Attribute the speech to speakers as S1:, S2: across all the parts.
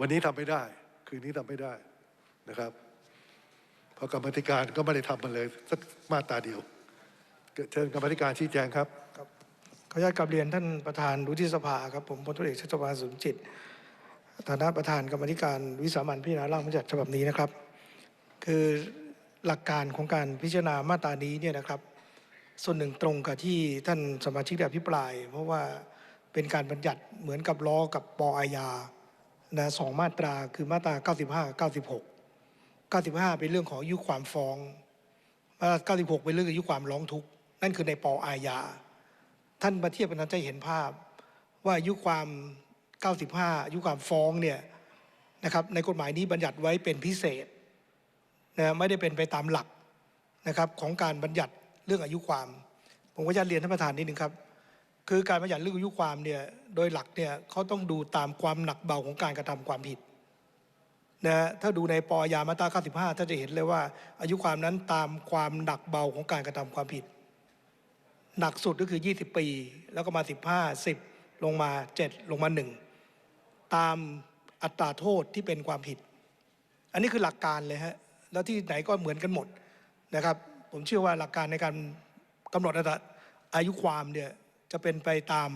S1: วันนี้ทำไม่ได้ คืนนี้ทำไม่ได้นะครับ เพราะกรรมธิการก็ไม่ได้ทำมันเลยสักมาตราเดียวเชิญกรรมธิการชี้แจงครับ
S2: ครับขออนุญาตกลับเรียนท่านประธานวุฒิสภาครับผมพลตุเอกชัชวานสุนจิตฐานะประธานกรรมธิการวิสามันพิจารณาร่างบัญญัติฉบับนี้นะครับ คือหลักการของการพิจารณามาตรานี้เนี่ยนะครับ ส่วนหนึ่งตรงกับที่ท่านสมาชิกได้อภิปราย เพราะว่าเป็นการบัญญัติเหมือนกับล้อกับปออาญา นะสองมาตราคือมาตรา 95 96 95 เป็นเรื่องของอายุความฟ้องมาตรา96 เป็นเรื่องอายุความร้องทุกข์นั่นคือในปออาญาท่านมาเทียบกันนั้นจะเห็นภาพ ว่าอายุความ 95อายุความฟ้องเนี่ยนะครับในกฎหมายนี้บัญญัติไว้เป็นพิเศษนะไม่ได้เป็นไปตามหลักนะครับของการบัญญัติเรื่องอายุความ ผมก็จะเรียนท่านประธานนิดนึงครับ คือการบัญญัติเรื่องอายุความเนี่ยโดยหลักเนี่ยเขาต้องดูตามความหนักเบาของการกระทำความผิดนะถ้าดูในปอยามาตรา95ถ้าจะเห็นเลยว่า อายุความนั้นตามความหนักเบาของการกระทำความผิด หนักสุดก็คือ 20 ปี แล้วก็มา 15 10 ลงมา 7 ลงมา 1 ตามอัตราโทษที่เป็นความผิด อันนี้คือหลักการเลยฮะแล้วที่ไหนก็เหมือนกันหมดนะครับ ผมเชื่อว่าหลักการในการกำหนดอัตราอายุความเนี่ย จะเป็นไปตาม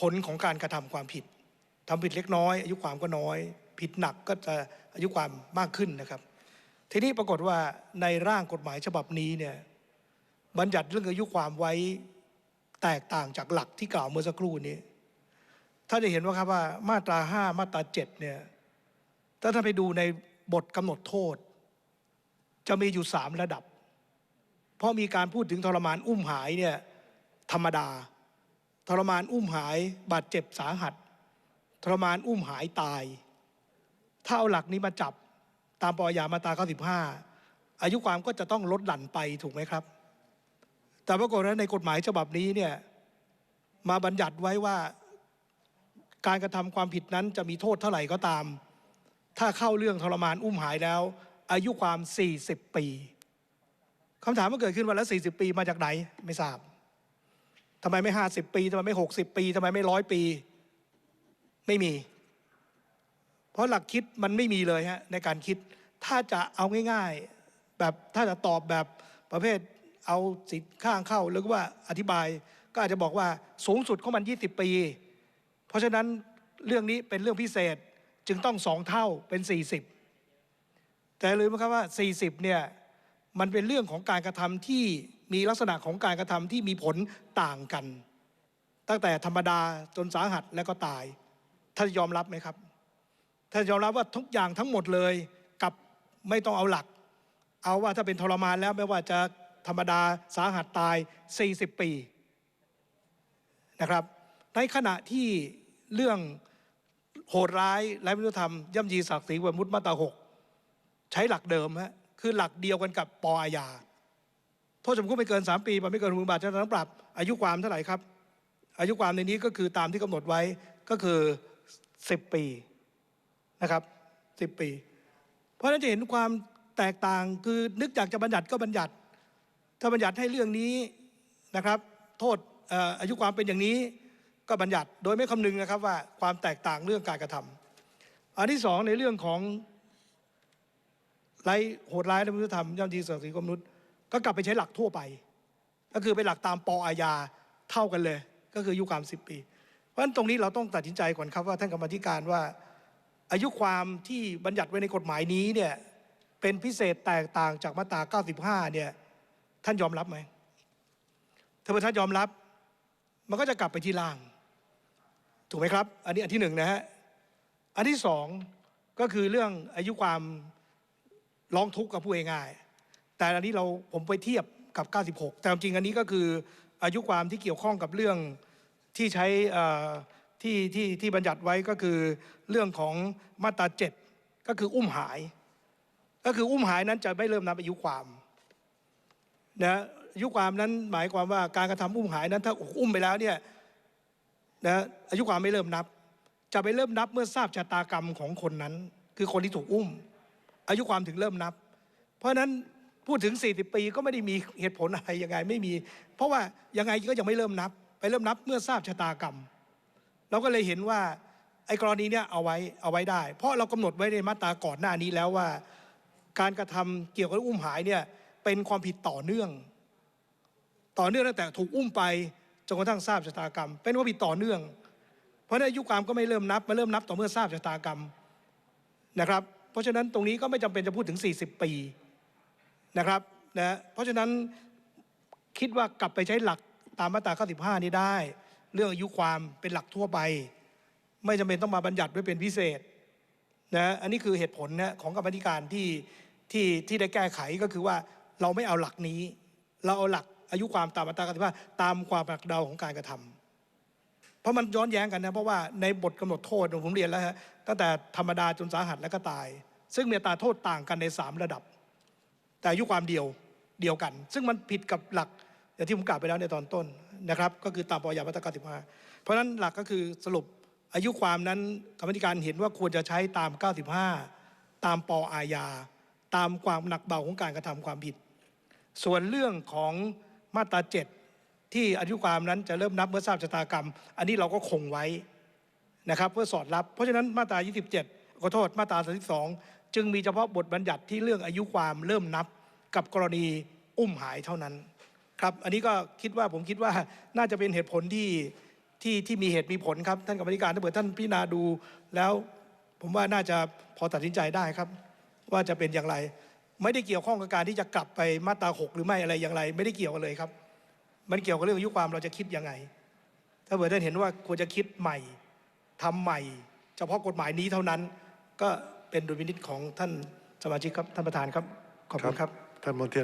S2: ผลของการกระทำความผิดทำผิดเล็กน้อย อายุความก็น้อย ผิดหนักก็จะอายุความมากขึ้นนะครับ ทีนี้ปรากฏว่าในร่างกฎหมายฉบับนี้เนี่ยบัญญัติเรื่องอายุความไว้แตกต่างจากหลักที่กล่าวเมื่อสักครู่นี้ถ้าจะเห็นว่าครับว่ามาตราห้ามาตราเจ็ดเนี่ยถ้าท่านไปดูในบทกำหนดโทษ จะมีอยู่สามระดับ เพราะมีการพูดถึงทรมานอุ้มหายเนี่ย ธรรมดา ทรมานอุ้มหายบาดเจ็บสาหัส ทรมานอุ้มหายตาย ถ้าเอาหลักนี้มาจับตามปอยามาตรา95 อายุความก็จะต้องลดหลั่นไปถูกไหมครับ แต่ปรากฏว่าในกฎหมายฉบับนี้เนี่ยมาบัญญัติไว้ว่าการกระทำความผิดนั้นจะมีโทษเท่าไหร่ก็ตาม ถ้าเข้าเรื่องทรมานอุ้มหายแล้ว อายุความ 40 ปีคำถามมันเกิดขึ้นว่าแล้ว40 ปีมาจากไหนไม่ทราบ ทำไมไม่50ปีทำไมไม่60ปีทำไมไม่ร้อยปี ไม่มี เพราะหลักคิดมันไม่มีเลยฮะในการคิดถ้าจะเอาง่ายๆแบบถ้าจะตอบแบบประเภทเอาสิทธิ์ข้างเข้าหรือว่าอธิบาย ก็อาจจะบอกว่าสูงสุดของมัน 20 ปี เพราะฉะนั้นเรื่องนี้เป็นเรื่องพิเศษจึงต้องสองเท่าเป็น 40 แต่ลืมนะครับว่า 40เนี่ยมันเป็นเรื่องของการกระทำที่ มีลักษณะของการกระทำที่มีผลต่างกัน ตั้งแต่ธรรมดาจนสาหัสแล้วก็ตาย ท่านยอมรับไหมครับ ท่านยอมรับว่าทุกอย่างทั้งหมดเลยกับไม่ต้องเอาหลัก เอาว่าถ้าเป็นทรมานแล้วไม่ว่าจะธรรมดาสาหัสตาย 40 ปีนะครับ ในขณะที่เรื่องโหดร้ายไร้มนุษยธรรมย่ำยีศักดิ์ศรีวมุตมาตราหกใช้หลักเดิมฮะคือหลักเดียวกันกับปออาญา โทษจำคุกไม่เกิน 3 ปีปรับไม่เกินหมื่นบาทจะต้องปรับ อายุความเท่าไหร่ครับ อายุความในนี้ก็คือตามที่กำหนดไว้ก็คือ 10 ปีนะครับ10 ปี เพราะฉะนั้นจะเห็นความแตกต่างคือนึกอยากจะบัญญัติก็บัญญัติ ถ้าบัญญัติให้เรื่องนี้นะครับ โทษออายุความเป็นอย่างนี้ก็บัญญัติโดยไม่คำนึงนะครับว่าความแตกต่างเรื่องการกระทำอันที่สองในเรื่องของไรโหดร้ายและมนุษยธรรมย่อมดีศักดิ์ศรีของมนุษย์ ก็กลับไปใช้หลักทั่วไป ก็คือเป็นหลักตามปออาญาเท่ากันเลย ก็คืออายุความสิบปี เพราะฉะนั้นตรงนี้เราต้องตัดสินใจก่อนครับว่าท่านกรรมธิการว่า อายุความที่บัญญัติไว้ในกฎหมายนี้เนี่ยเป็นพิเศษแตกต่างจากมาตรา 95 เนี่ยท่านยอมรับไหมถ้าท่านยอมรับ มันก็จะกลับไปที่ล่าง ถูกไหมครับ อันนี้อันที่หนึ่งนะฮะอันที่สองก็คือเรื่องอายุความร้องทุกข์กับผู้เองง่าย แต่อันนี้เราผมไปเทียบกับ 96 แต่จริงอันนี้ก็คืออายุความที่เกี่ยวข้องกับเรื่องที่ใช้ที่ที่ที่บัญญัติไว้ก็คือเรื่องของมาตราเจ็ดก็คืออุ้มหาย ก็คืออุ้มหายนั้นจะไม่เริ่มนับอายุความนะอายุความนั้นหมายความว่าการกระทำอุ้มหายนั้นถ้าอุ้มไปแล้วเนี่ยนะอายุความไม่เริ่มนับ จะไปเริ่มนับเมื่อทราบชะตากรรมของคนนั้น คือคนที่ถูกอุ้ม อายุความถึงเริ่มนับ เพราะฉะนั้น พูดถึง 40 ปีก็ไม่ได้มีเหตุผลอะไรยังไงไม่มี เพราะว่ายังไงก็ยังไม่เริ่มนับ ไปเริ่มนับเมื่อทราบชะตากรรม เราก็เลยเห็นว่าไอ้กรณีเนี้ยเอาไว้เอาไว้ได้ เพราะเรากำหนดไว้ในมาตราก่อนหน้านี้แล้วว่า การกระทำเกี่ยวกับอุ้มหายเนี่ยเป็นความผิดต่อเนื่อง ต่อเนื่องตั้งแต่ถูกอุ้มไปจนกระทั่งทราบชะตากรรม เป็นความผิดต่อเนื่อง เพราะนั้นอายุความก็ไม่เริ่มนับมาเริ่มนับต่อเมื่อทราบชะตากรรมนะครับ เพราะฉะนั้นตรงนี้ก็ไม่จำเป็นจะพูดถึง 40 ปี นะครับนะเพราะฉะนั้นคิดว่ากลับไปใช้หลักตามมาตรา95 นี้ได้ เรื่องอายุความเป็นหลักทั่วไป ไม่จำเป็นต้องมาบัญญัติไว้เป็นพิเศษนะอันนี้คือเหตุผลนะของกรรมธิการที่ที่ที่ได้แก้ไขก็คือว่าเราไม่เอาหลักนี้ เราเอาหลักอายุความตามมาตรา95ตามความหนักเดาของการกระทำเพราะมันย้อนแย้งกันนะเพราะว่าในบทกำหนดโทษผมเรียนแล้วฮะตั้งแต่ธรรมดาจนสาหัสแล้วก็ตาย ซึ่งมีตราโทษต่างกันใน 3 ระดับ แต่อายุความเดียวเดียวกัน ซึ่งมันผิดกับหลักอย่างที่ผมกล่าวไปแล้วในตอนต้นนะครับ ก็คือตามปอยามาตรา95 เพราะฉะนั้นหลักก็คือสรุปอายุความนั้นกรรมธิการเห็นว่าควรจะใช้ตาม 95 ตามปออาญาตามความหนักเบาของการกระทำความผิด ส่วนเรื่องของมาตราเจ็ดที่อายุความนั้นจะเริ่มนับเมื่อทราบชะตากรรม อันนี้เราก็คงไว้นะครับเพื่อสอดรับ เพราะฉะนั้นมาตรา 27ขอโทษมาตรา32 จึงมีเฉพาะบทบัญญัติที่เรื่องอายุความเริ่มนับกับกรณีอุ้มหายเท่านั้นครับอันนี้ก็คิดว่าผมคิดว่าน่าจะเป็นเหตุผลที่ที่ที่มีเหตุมีผลครับ ท่านกรรมธิการถ้าเกิดท่านพิจารณาดูแล้วผมว่าน่าจะพอตัดสินใจได้ครับ ว่าจะเป็นอย่างไร ไม่ได้เกี่ยวข้องกับการที่จะกลับไปมาตราหกหรือไม่อะไรอย่างไร ไม่ได้เกี่ยวกันเลยครับ มันเกี่ยวกับเรื่องอายุความเราจะคิดยังไง ถ้าเกิดท่านเห็นว่าควรจะคิดใหม่ทำใหม่ เฉพาะกฎหมายนี้เท่านั้นก็ เป็นดุลพินิจของท่านสมาชิกครับท่านประธานครับขอบคุณครับ
S1: ท่านมนเทียน